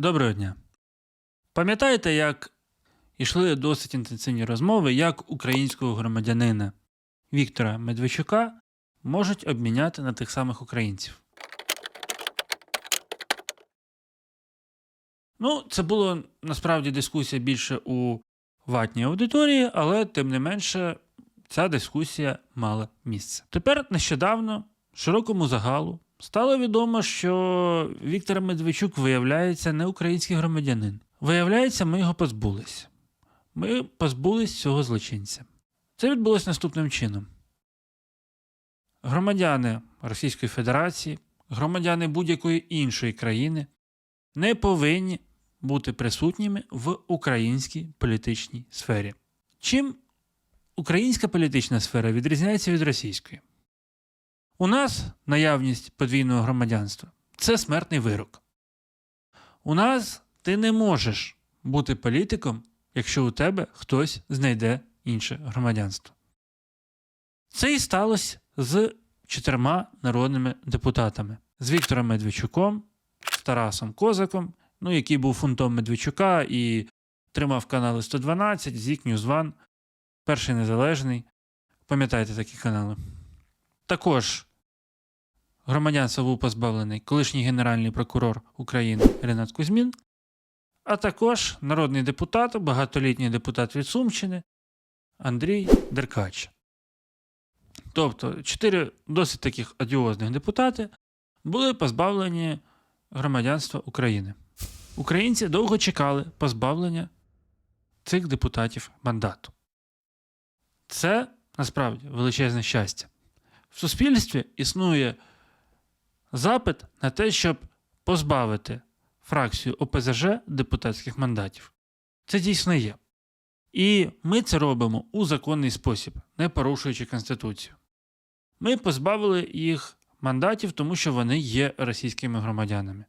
Доброго дня. Пам'ятаєте, як йшли досить інтенсивні розмови, як українського громадянина Віктора Медведчука можуть обміняти на тих самих українців? Ну, це було насправді дискусія більше у ватній аудиторії, але тим не менше ця дискусія мала місце. Тепер нещодавно широкому загалу стало відомо, що Віктор Медведчук виявляється не український громадянин. Виявляється, ми його позбулися. Ми позбулись цього злочинця. Це відбулося наступним чином. Громадяни Російської Федерації, громадяни будь-якої іншої країни не повинні бути присутніми в українській політичній сфері. Чим українська політична сфера відрізняється від російської? У нас наявність подвійного громадянства це смертний вирок. У нас ти не можеш бути політиком, якщо у тебе хтось знайде інше громадянство. Це і сталося з чотирма народними депутатами: з Віктором Медведчуком, з Тарасом Козаком, ну, який був фунтом Медведчука і тримав канали 112, Зік Ньюзван, Перший Незалежний. Пам'ятаєте такі канали? Також громадянства був позбавлений колишній генеральний прокурор України Ренат Кузьмін, а також народний депутат, багатолітній депутат від Сумщини Андрій Деркач. Тобто, чотири досить таких адіозних депутати були позбавлені громадянства України. Українці довго чекали позбавлення цих депутатів мандату. Це насправді величезне щастя. В суспільстві існує запит на те, щоб позбавити фракцію ОПЗЖ депутатських мандатів. Це дійсно є. І ми це робимо у законний спосіб, не порушуючи Конституцію. Ми позбавили їх мандатів, тому що вони є російськими громадянами.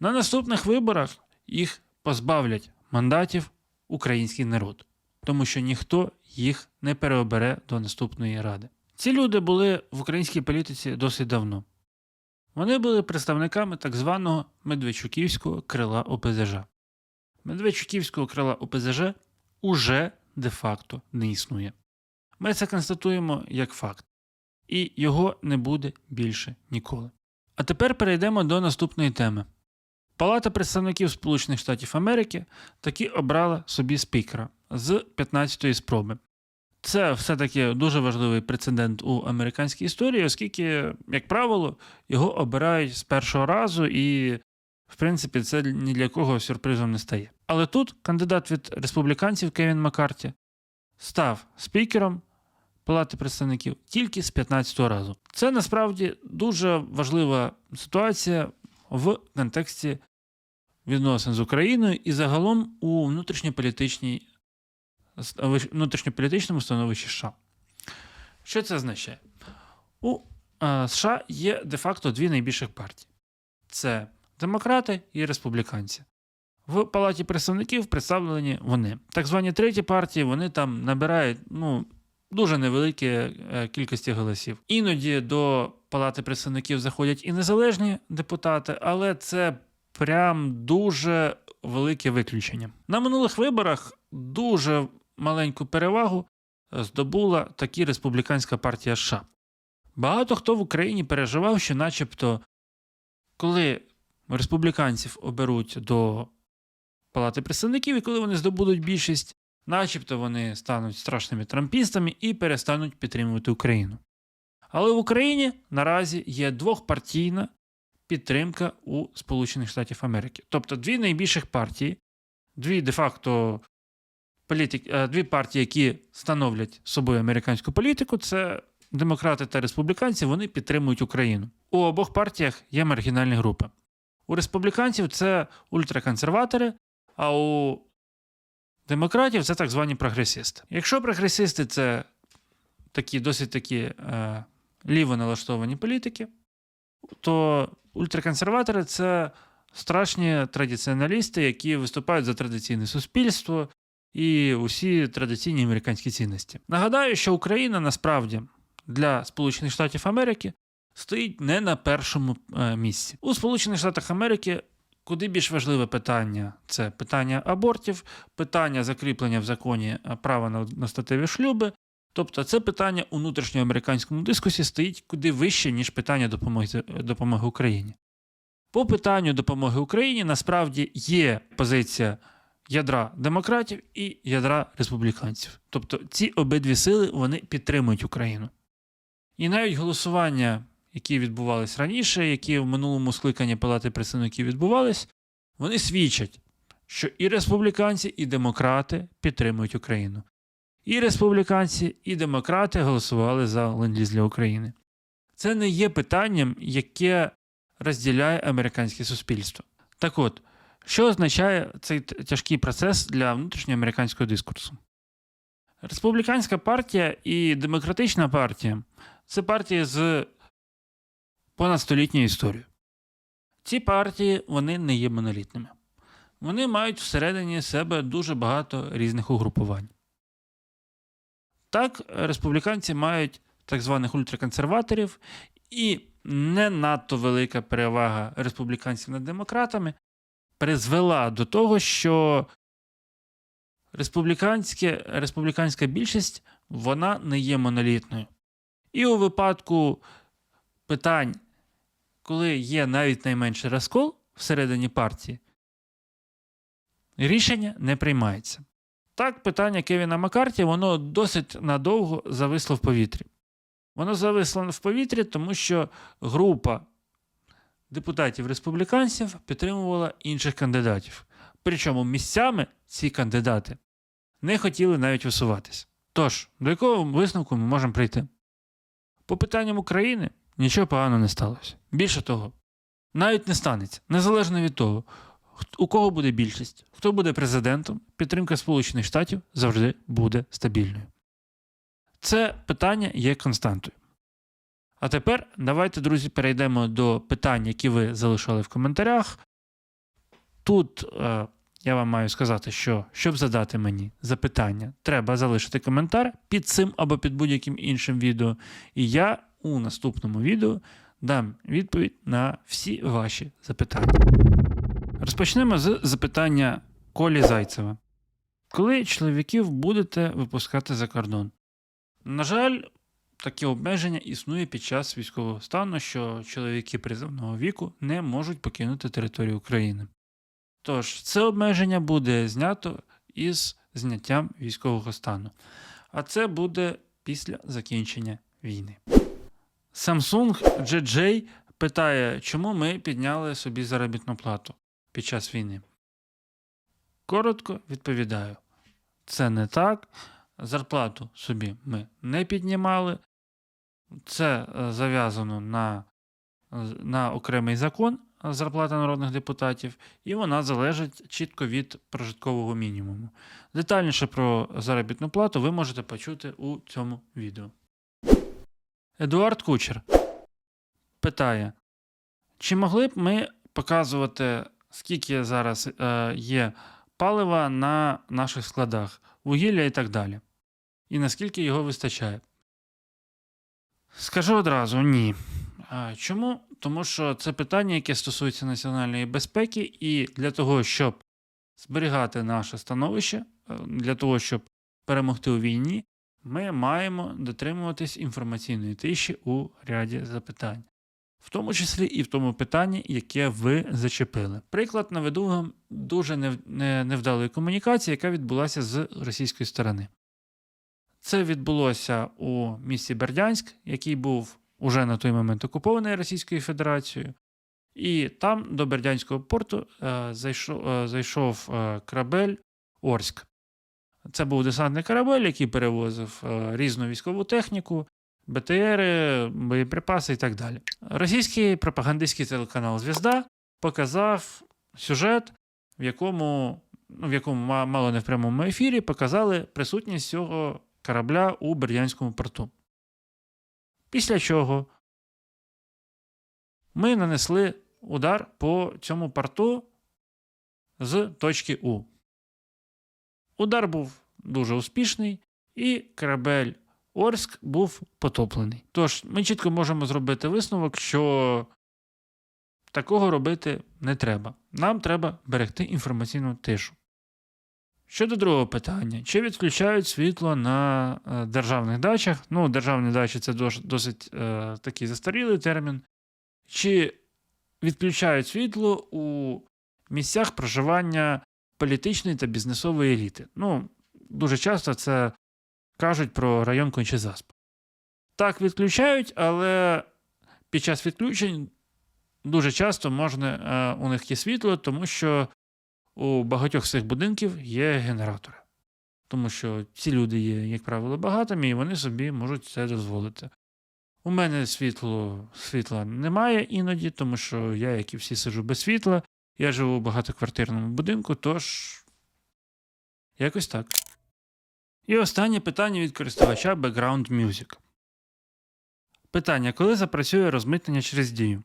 На наступних виборах їх позбавлять мандатів український народ, тому що ніхто їх не переобере до наступної ради. Ці люди були в українській політиці досить давно. Вони були представниками так званого Медведчуківського крила ОПЗЖ. Медведчуківського крила ОПЗЖ уже де-факто не існує. Ми це констатуємо як факт, і його не буде більше ніколи. А тепер перейдемо до наступної теми. Палата представників Сполучених Штатів Америки таки обрала собі спікера з 15-ї спроби. Це все-таки дуже важливий прецедент у американській історії, оскільки, як правило, його обирають з першого разу, і, в принципі, це ні для кого сюрпризом не стає. Але тут кандидат від республіканців Кевін Маккарті став спікером Палати представників тільки з 15-го разу. Це насправді дуже важлива ситуація в контексті відносин з Україною і загалом у внутрішньополітичній внутрішньополітичному становищі США. Що це означає? У е, США є де-факто дві найбільших партії: це демократи і республіканці. В Палаті представників представлені вони. Так звані треті партії, вони там набирають ну, дуже невеликі е, кількості голосів. Іноді до Палати представників заходять і незалежні депутати, але це прям дуже велике виключення. На минулих виборах дуже маленьку перевагу здобула таки республіканська партія США. Багато хто в Україні переживав, що, начебто, коли республіканців оберуть до Палати представників, і коли вони здобудуть більшість, начебто вони стануть страшними трампістами і перестануть підтримувати Україну. Але в Україні наразі є двохпартійна підтримка у Сполучених Штатів Америки. Тобто дві найбільших партії, дві де-факто політик, дві партії, які становлять собою американську політику, це демократи та республіканці, вони підтримують Україну. У обох партіях є маргінальні групи. У республіканців це ультраконсерватори, а у демократів це так звані прогресисти. Якщо прогресисти це такі досить такі е, ліво налаштовані політики, то ультраконсерватори це страшні традиціоналісти, які виступають за традиційне суспільство і усі традиційні американські цінності. Нагадаю, що Україна насправді для Сполучених Штатів Америки стоїть не на першому е, місці. У Сполучених Штатах Америки куди більш важливе питання це питання абортів, питання закріплення в законі е, права на одностатеві шлюби. Тобто це питання у внутрішньоамериканському дискусі стоїть куди вище, ніж питання допомоги, допомоги Україні. По питанню допомоги Україні насправді є позиція ядра демократів і ядра республіканців. Тобто ці обидві сили вони підтримують Україну. І навіть голосування, які відбувались раніше, які в минулому скликанні Палати представників відбувались, вони свідчать, що і республіканці, і демократи підтримують Україну. І республіканці, і демократи голосували за ленд-ліз для України. Це не є питанням, яке розділяє американське суспільство. Так от, що означає цей тяжкий процес для внутрішньоамериканського дискурсу? Республіканська партія і демократична партія це партії з понадстолітньою історією. Ці партії вони не є монолітними. Вони мають всередині себе дуже багато різних угрупувань. Так, республіканці мають так званих ультраконсерваторів, і не надто велика перевага республіканців над демократами призвела до того, що республіканське, республіканська більшість вона не є монолітною. І у випадку питань, коли є навіть найменший розкол всередині партії, рішення не приймається. Так, питання Кевіна Маккарті, воно досить надовго зависло в повітрі. Воно зависло в повітрі, тому що група депутатів-республіканців підтримувала інших кандидатів. Причому місцями ці кандидати не хотіли навіть висуватись. Тож, до якого висновку ми можемо прийти? По питанням України нічого поганого не сталося. Більше того, навіть не станеться, незалежно від того, у кого буде більшість, хто буде президентом, підтримка Сполучених Штатів завжди буде стабільною. Це питання є константою. А тепер давайте, друзі, перейдемо до питань, які ви залишали в коментарях. Тут е, я вам маю сказати, що щоб задати мені запитання, треба залишити коментар під цим або під будь-яким іншим відео. І я у наступному відео дам відповідь на всі ваші запитання. Розпочнемо з запитання Колі Зайцева. Коли чоловіків будете випускати за кордон? На жаль, таке обмеження існує під час військового стану, що чоловіки призовного віку не можуть покинути територію України. Тож, це обмеження буде знято із зняттям військового стану. А це буде після закінчення війни. Samsung GJ питає, чому ми підняли собі заробітну плату під час війни. Коротко відповідаю: це не так. Зарплату собі ми не піднімали. Це е, зав'язано на, на окремий закон е, зарплата народних депутатів, і вона залежить чітко від прожиткового мінімуму. Детальніше про заробітну плату ви можете почути у цьому відео. Едуард Кучер питає: чи могли б ми показувати, скільки зараз е, є палива на наших складах, вугілля і так далі? І наскільки його вистачає? Скажу одразу ні. Чому? Тому що це питання, яке стосується національної безпеки, і для того, щоб зберігати наше становище, е, для того, щоб перемогти у війні, ми маємо дотримуватись інформаційної тиші у ряді запитань, в тому числі і в тому питанні, яке ви зачепили. Приклад наведу вам дуже невдалої комунікації, яка відбулася з російської сторони. Це відбулося у місті Бердянськ, який був уже на той момент окупований Російською Федерацією. І там до Бердянського порту е, зайшов, е, зайшов е, корабель Орськ. Це був десантний корабель, який перевозив різну військову техніку, БТРи, боєприпаси і так далі. Російський пропагандистський телеканал Звізда показав сюжет, в якому, ну, в якому мало не в прямому ефірі, показали присутність цього корабля у Бердянському порту. Після чого ми нанесли удар по цьому порту з точки У. Удар був дуже успішний, і корабель Орськ був потоплений. Тож, ми чітко можемо зробити висновок, що такого робити не треба. Нам треба берегти інформаційну тишу. Щодо другого питання, чи відключають світло на е, державних дачах? Ну, державні дачі це дос- досить е, такий застарілий термін. Чи відключають світло у місцях проживання політичної та бізнесової еліти? Ну, дуже часто це кажуть про район Кончезаспа. Так, відключають, але під час відключень дуже часто можна, е, у них є світло, тому що у багатьох з цих будинків є генератори. Тому що ці люди є, як правило, багатими, і вони собі можуть це дозволити. У мене світло, світла немає іноді, тому що я, як і всі, сижу без світла. Я живу у багатоквартирному будинку, тож якось так. І останнє питання від користувача Background Music. Питання: коли запрацює розмитнення через дію?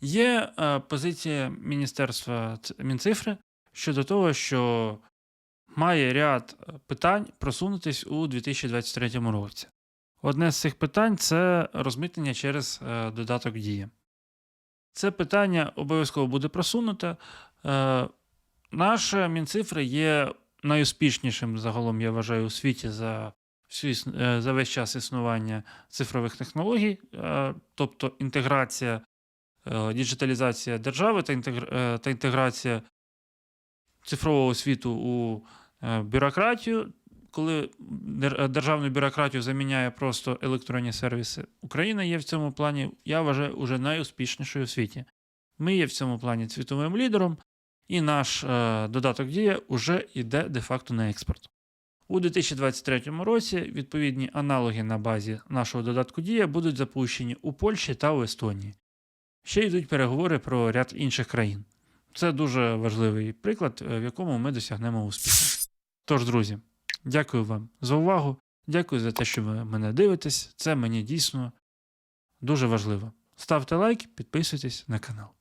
Є е, позиція Міністерства Мінцифри щодо того, що має ряд е, питань просунутись у 2023 році. Одне з цих питань це розмитнення через е, додаток Дія. Це питання обов'язково буде просунуте. Наша Мінцифра є найуспішнішим загалом, я вважаю, у світі за, всю, за весь час існування цифрових технологій, тобто інтеграція діджиталізація держави е, та інтеграція цифрового світу у е, бюрократію, коли е, державну бюрократію заміняє просто електронні сервіси. Україна є в цьому плані, я вважаю, уже найуспішнішою у світі. Ми є в цьому плані світовим лідером, і наш е, додаток Дія вже йде де-факто на експорт. У 2023 році відповідні аналоги на базі нашого додатку Дія будуть запущені у Польщі та у Естонії. Ще йдуть переговори про ряд інших країн. Це дуже важливий приклад, е, в якому ми досягнемо успіху. Тож, друзі, дякую вам за увагу. Дякую за те, що ви мене дивитесь. Це мені дійсно дуже важливо. Ставте лайк, підписуйтесь на канал.